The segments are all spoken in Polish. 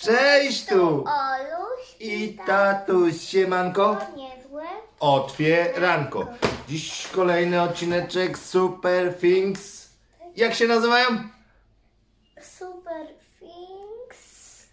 Cześć tu! Oluś I tatuś, siemanko, To niezłe. otwieranko. Dziś kolejny odcineczek Super Things. Jak się nazywają? Super Things.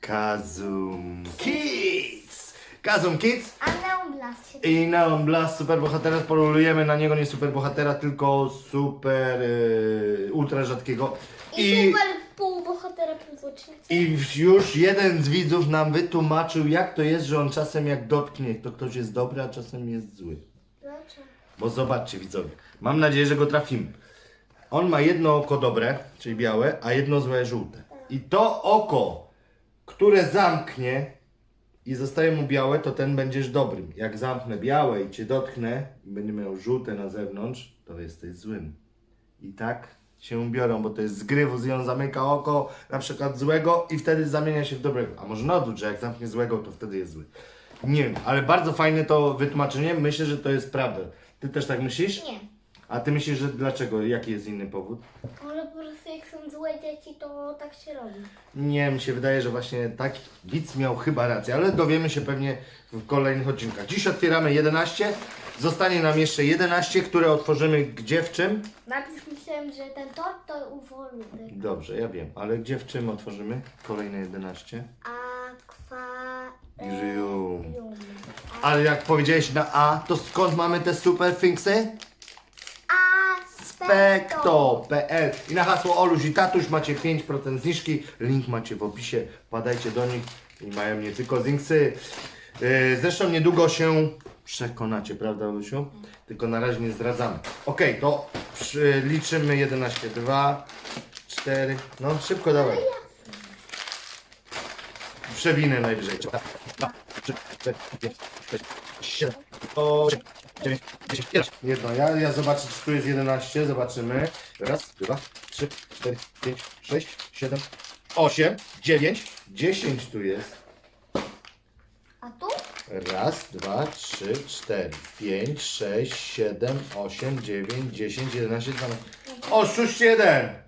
Kazum Kids. Kazum Kids A Neon Blast się i Neon Blast superbohatera. Polujemy na niego nie superbohatera, tylko super yy, ultra rzadkiego. I, super pół bohatera, pół złoczyńca. I już jeden z widzów nam wytłumaczył, jak to jest, że on czasem jak dotknie, to ktoś jest dobry, a czasem jest zły. Dlaczego? Bo zobaczcie widzowie, mam nadzieję, że go trafimy. On ma jedno oko dobre, czyli białe, a jedno złe żółte. I to oko, które zamknie i zostaje mu białe, to ten będziesz dobrym. Jak zamknę białe i cię dotknę i będzie miał żółte na zewnątrz, to jesteś złym. I tak się biorą, bo to jest z gry, i on zamyka oko, na przykład złego i wtedy zamienia się w dobrego. A może na odwrót, że jak zamknie złego, to wtedy jest zły. Nie wiem, ale bardzo fajne to wytłumaczenie. Myślę, że to jest prawda. Ty też tak myślisz? Nie. A ty myślisz, że dlaczego? Jaki jest inny powód? Może po prostu jak złe dzieci, to tak się robi. Nie, mi się wydaje, że właśnie tak widz miał chyba rację, ale dowiemy się pewnie w kolejnych odcinkach. Dziś otwieramy 11. Zostanie nam jeszcze 11, które otworzymy gdzie w czym? Najpierw myślałem, że ten tort to uwolny. Dobrze, ja wiem, ale gdzie w czym otworzymy? Kolejne 11. Akwarium. Ale jak powiedziałeś na A, to skąd mamy te super thingsy? Spekto.pl I na hasło Oluś i Tatuś macie 5% zniżki. Link macie w opisie. Wpadajcie do nich i mają nie tylko zinksy. Yy, Zresztą niedługo się przekonacie, prawda Olusiu? Tylko na razie nie zdradzamy. Ok, to przy, liczymy 11, 2, 4, no szybko dawaj. Przewinę najwyżej. 2, 3, 4, 5, 6, 7, 8, 9, 10, 11. Jedno, ja, ja zobaczę, czy tu jest 11. Zobaczymy. Raz, dwa, trzy, cztery, pięć, sześć, siedem, osiem, dziewięć, dziesięć tu jest. A tu? Raz, dwa, trzy, cztery, pięć, sześć, siedem, osiem, dziewięć, dziesięć, jedenaście, dwanaście. Oszust jeden!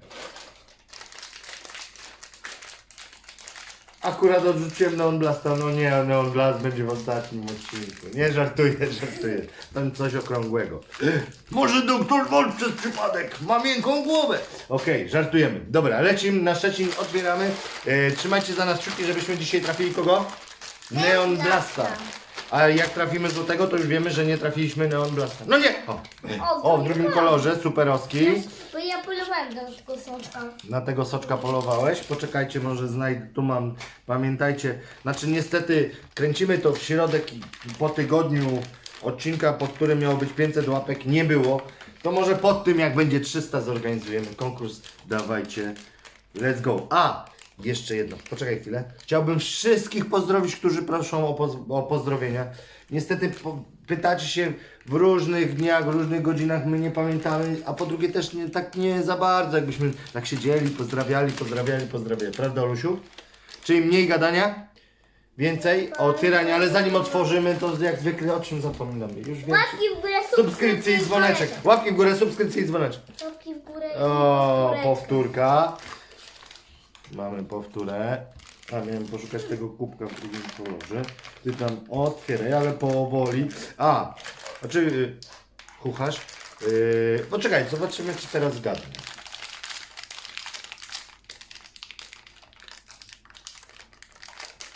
Akurat odrzuciłem Neon Blasta, no nie, Neon Blast będzie w ostatnim odcinku. Nie żartuję, żartuję. Tam coś okrągłego. Może doktor Wolf przez przypadek ma miękką głowę. Okej, żartujemy. Dobra, lecimy na Szczecin, otwieramy. E, trzymajcie za nas kciuki, żebyśmy dzisiaj trafili kogo? Neon Blasta. A jak trafimy złotego, to już wiemy, że nie trafiliśmy Neon Blasta. No nie! O, o w drugim kolorze, superowski. Bo ja polowałem do tego sączka. Na tego soczka polowałeś. Poczekajcie, może znajdę. Tu mam, pamiętajcie. Znaczy, niestety, kręcimy to w środek i po tygodniu odcinka, pod którym miało być 500 łapek, nie było. To może pod tym, jak będzie 300, zorganizujemy konkurs. Dawajcie. Let's go. A! Jeszcze jedno. Poczekaj chwilę. Chciałbym wszystkich pozdrowić, którzy proszą o, poz o pozdrowienia. Niestety po pytacie się w różnych dniach, w różnych godzinach, my nie pamiętamy, a po drugie też nie, tak nie za bardzo, jakbyśmy tak siedzieli, pozdrawiali, pozdrawiali, pozdrawiali. Prawda, Olusiu? Czyli mniej gadania, więcej otwierania, ale zanim otworzymy, to jak zwykle o czym zapominamy? Już wiem. Łapki w górę, Subskrypcji i dzwoneczek. Łapki w górę, subskrypcji i dzwoneczek. Łapki w górę i O, powtórka. Mamy powtórę. A miałem poszukać tego kubka w drugim kolorze. Ty tam otwieraj, ale powoli. A, znaczy, y, kucharz. Yy, poczekaj, zobaczymy, czy teraz zgadnę.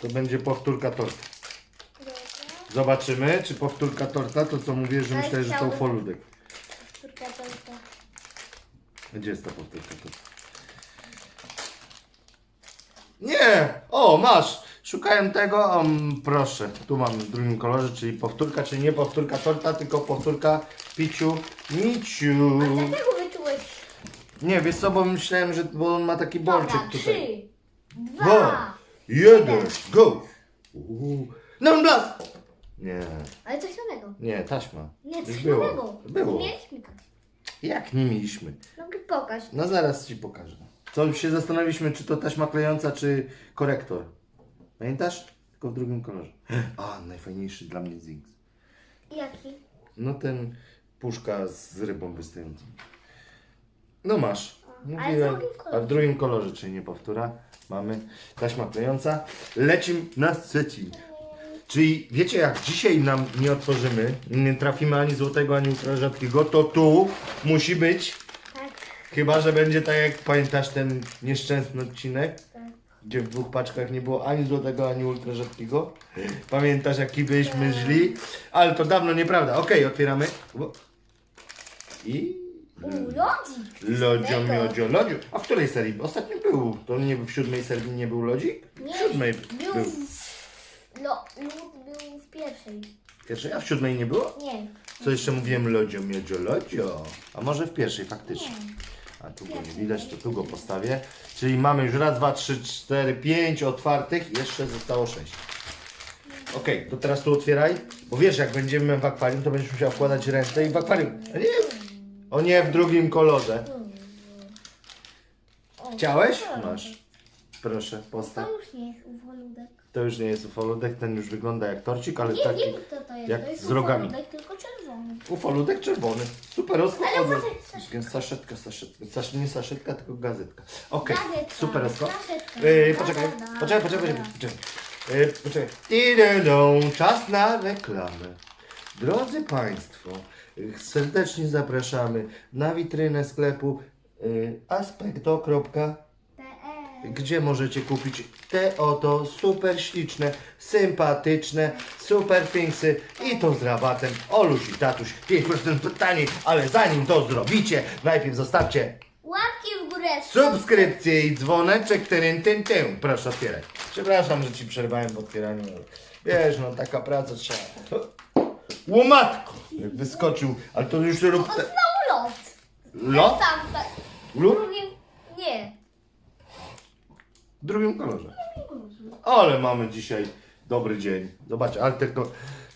To będzie powtórka torta. Zobaczymy, czy powtórka torta, to co mówię, że myślę, że to chciałbym- foludek. Powtórka torta. Gdzie jest ta powtórka torta? Nie! O, masz! Szukałem tego, um, proszę. Tu mam w drugim kolorze, czyli powtórka, czyli nie powtórka torta, tylko powtórka piciu miciu. Dlaczego wyczułeś? Nie, wiesz co, bo myślałem, że bo on ma taki bolczyk Dobra, tutaj. trzy, Dwa, dwa. jeden, go! Uuu. No blast! Nie, Ale coś innego. nie, taśma. Nie, Już coś było. innego. Było. Nie mieliśmy tak. Jak nie mieliśmy? No pokaż. No zaraz ci pokażę. Co się zastanawialiśmy, czy to taśma klejąca, czy korektor. Pamiętasz? Tylko w drugim kolorze. A, najfajniejszy dla mnie Ziggs. Jaki? No ten puszka z rybą wystającą. No masz. Mówiłem. kolorze. A w drugim kolorze, czyli nie powtóra. Mamy taśma klejąca. Lecimy na trzeci. Czyli wiecie, jak dzisiaj nam nie otworzymy, nie trafimy ani złotego, ani ultra rzadkiego, to tu musi być. Chyba, że będzie tak jak pamiętasz ten nieszczęsny odcinek, gdzie w dwóch paczkach nie było ani złotego, ani ultra rzadkiego. Pamiętasz jaki byliśmy źli? Ale to dawno nieprawda. Okej, otwieramy. I U, lodzik. Lodzio, miodzio, lodziu. A w której serii? Ostatnio był. To nie w siódmej serii nie był lodzik? W siódmej Był, był. w- lo, lód był w pierwszej. Pierwszej, a w siódmej nie było? Nie. Co jeszcze mówiłem lodzio, miodzio, lodzio. A może w pierwszej faktycznie. A tu go nie widać, to tu go postawię. Czyli mamy już raz, dwa, trzy, cztery, pięć otwartych. Jeszcze zostało sześć. Okej, to teraz tu otwieraj. Bo wiesz, jak będziemy w akwarium, to będziesz musiał wkładać ręce i w akwarium. A nie, o nie, w drugim kolorze. Chciałeś? Masz. Proszę, postaw. To już nie jest uwoludek. To już nie jest ufoludek, ten już wygląda jak torcik, ale Nie taki wiem kto to jest. jak to jest z rogami. ufoludek, tylko czerwony. Ufoludek czerwony. Super, Ale rozkładamy. uważaj, saszetka. Saszetka, saszetka. Sasz, nie saszetka, tylko gazetka. Okej, Gazetka, super, rozkład. saszetka. Yy, poczekaj, poczekaj, poczekaj, da. poczekaj. Yy, poczekaj. No, czas na reklamę. Drodzy Państwo, yy, serdecznie zapraszamy na witrynę sklepu yy. Gdzie możecie kupić te oto super śliczne, sympatyczne, super finksy i to z rabatem Oluś i Tatuś 5% taniej, ale zanim to zrobicie, najpierw zostawcie Łapki w górę. subskrypcję i dzwoneczek, tyryn, tyn, tyn. Proszę otwierać. Przepraszam, że Ci przerwałem w otwieraniu, wiesz, no taka praca trzeba. Łomatko! Jak wyskoczył, ale to już rób... Te... Znowu lot. Lot? Tam, tak. Lub? Drugim, nie. W drugim kolorze. Ale mamy dzisiaj dobry dzień. Zobaczcie, ale tylko.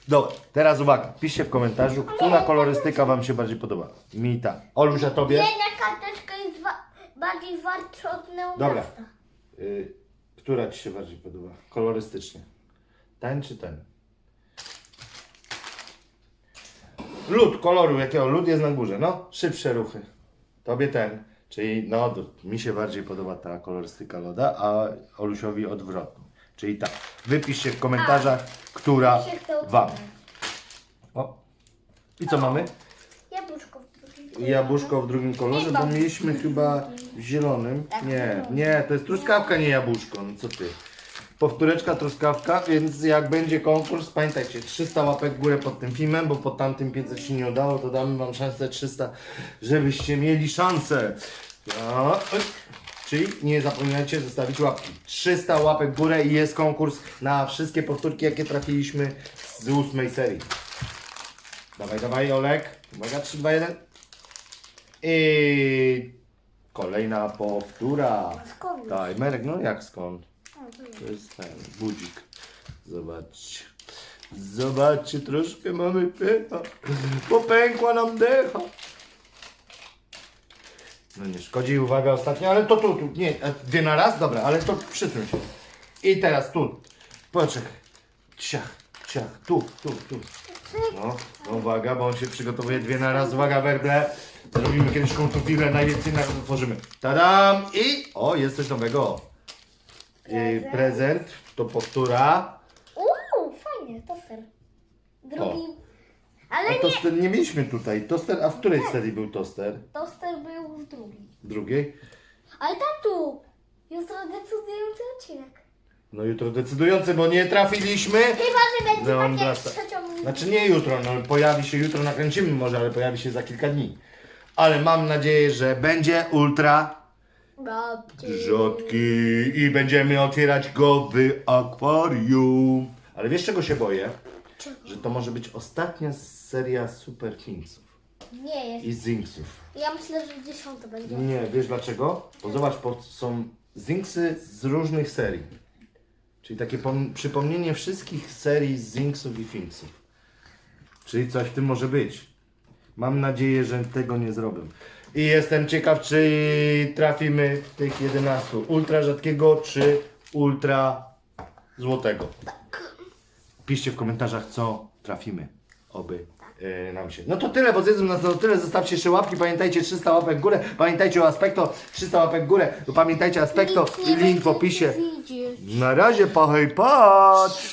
Dobra, teraz uwaga, piszcie w komentarzu, która kolorystyka Wam się bardziej podoba. Mi ta. Olusia, Tobie? Jedna karteczka jest wa- bardziej wartsza od Neonasta. Dobra. Y, która Ci się bardziej podoba? Kolorystycznie. Ten czy ten? Lód, koloru jakiego? Lód jest na górze, no. Szybsze ruchy. Tobie ten. Czyli no, mi się bardziej podoba ta kolorystyka loda, a Olusiowi odwrotnie. Czyli tak. Wypiszcie w komentarzach, która Mi się chce Wam. O. I co mamy? Jabłuszko w drugim. Jabłuszko w drugim kolorze, bo mieliśmy chyba w zielonym. Nie, nie, to jest truskawka, nie jabłuszko. No co ty? Powtóreczka truskawka, więc jak będzie konkurs, pamiętajcie, 300 łapek w górę pod tym filmem, bo pod tamtym 500 się nie udało, to damy wam szansę 300, żebyście mieli szansę. No. Czyli nie zapominajcie zostawić łapki. 300 łapek w górę i jest konkurs na wszystkie powtórki, jakie trafiliśmy z ósmej serii. Dawaj, dawaj, Olek. Uwaga, 3, 2, 1. I kolejna powtóra. Skąd? Timerek, no jak skąd? To jest. Ten budzik. Zobaczcie. Zobaczcie, troszkę mamy pecha. Popękła nam decha. No nie szkodzi, uwaga ostatnia, ale to tu, tu, nie, dwie na raz? Dobra, ale to przysuń się. I teraz tu, poczekaj. Ciach, ciach, tu, tu, tu. No, no uwaga, bo on się przygotowuje dwie na raz, uwaga werble. Zrobimy kiedyś kontufilę, najwięcej na otworzymy. Tadam! I, o, jest coś nowego. Yy, prezent, to powtóra. Uuu, fajnie, toster. Drugi. Ale A nie, toster nie mieliśmy tutaj. Toster, a w której serii był toster? toster był w drugim. W drugiej? Ale tatu, jutro decydujący odcinek. No jutro decydujący, bo nie trafiliśmy. Chyba, że będzie No, tak jak wraca. trzecią Znaczy nie jutro, no pojawi się jutro, nakręcimy może, ale pojawi się za kilka dni. Ale mam nadzieję, że będzie ultra babci. rzadki i będziemy otwierać go w akwarium. Ale wiesz czego się boję? Czego? Że to może być ostatnia seria Super Thingsów Nie jest. i Zinksów. Ja myślę, że dziesiąty będzie. Nie, wiesz dlaczego? Bo zobacz, bo są Zinksy z różnych serii. Czyli takie pom- przypomnienie wszystkich serii Zinksów i Finksów. Czyli coś w tym może być. Mam nadzieję, że tego nie zrobię. I jestem ciekaw, czy trafimy tych 11. Ultra rzadkiego czy ultra złotego. Piszcie w komentarzach, co trafimy. Oby yy, nam się. No to tyle, bo zjedzą nas to tyle. Zostawcie jeszcze łapki, pamiętajcie 300 łapek w górę, pamiętajcie o Aspekto, 300 łapek w górę, pamiętajcie Aspekto i link w opisie. Na razie, pa hej, patrz!